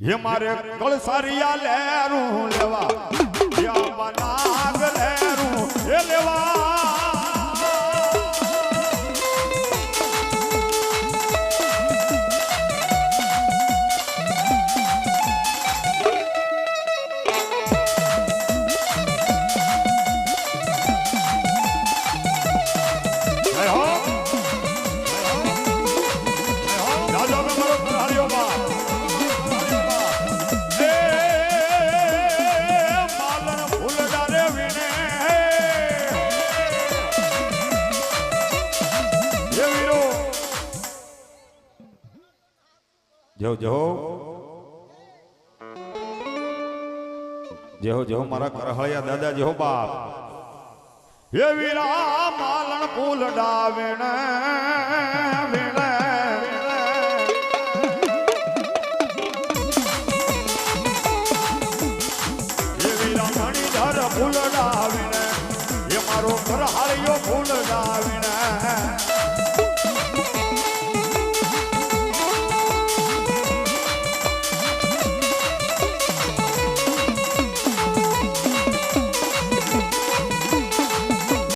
હે મારે કળસારિયા લેરું લેવા. લેવા. જો જો જેહો જેહો મારા કરહળિયા દાદા જેહો બાપ. હે વીરા માલણ ફૂલ ડાવેણ ફૂલ વિને એ મારો કરહાળિયો